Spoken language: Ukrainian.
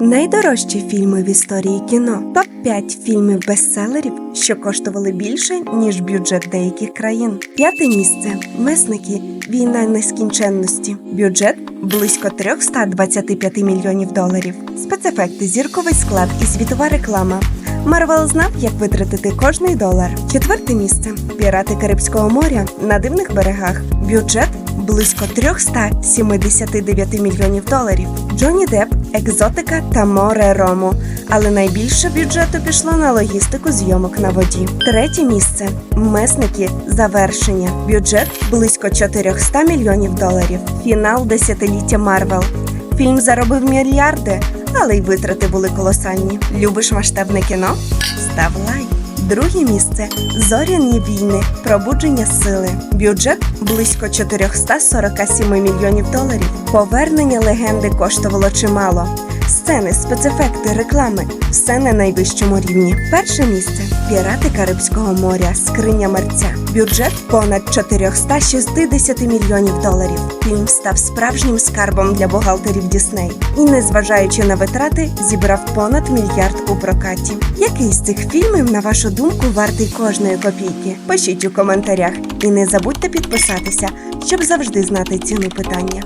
Найдорожчі фільми в історії кіно. Топ 5 фільмів бестселерів, що коштували більше, ніж бюджет деяких країн. П'яте місце. Месники. Війна нескінченності. Бюджет близько 325 мільйонів доларів. Спецефекти, зірковий склад і світова реклама. Марвел знав, як витратити кожний долар. Четверте місце. Пірати Карибського моря на дивних берегах. Бюджет близько 379 мільйонів доларів. Джонні Депп, екзотика та море рому. Але найбільше бюджету пішло на логістику зйомок на воді. Третє місце месники завершення. Бюджет близько 400 мільйонів доларів. Фінал десятиліття Марвел. Фільм заробив мільярди, але й витрати були колосальні. Любиш масштабне кіно? Став лайк. Друге місце зоряні війни, пробудження сили. Бюджет близько 447 мільйонів доларів. Повернення легенди коштувало чимало. Сцени, спецефекти, реклами все на найвищому рівні. Перше місце пірати Карибського моря, скриня мерця. Бюджет понад 460 мільйонів доларів. Фільм став справжнім скарбом для бухгалтерів Дісней і, незважаючи на витрати, зібрав понад мільярд у прокаті. Який з цих фільмів, на вашу думку, вартий кожної копійки? Пишіть у коментарях і не забудьте підписатися, щоб завжди знати ціну питання.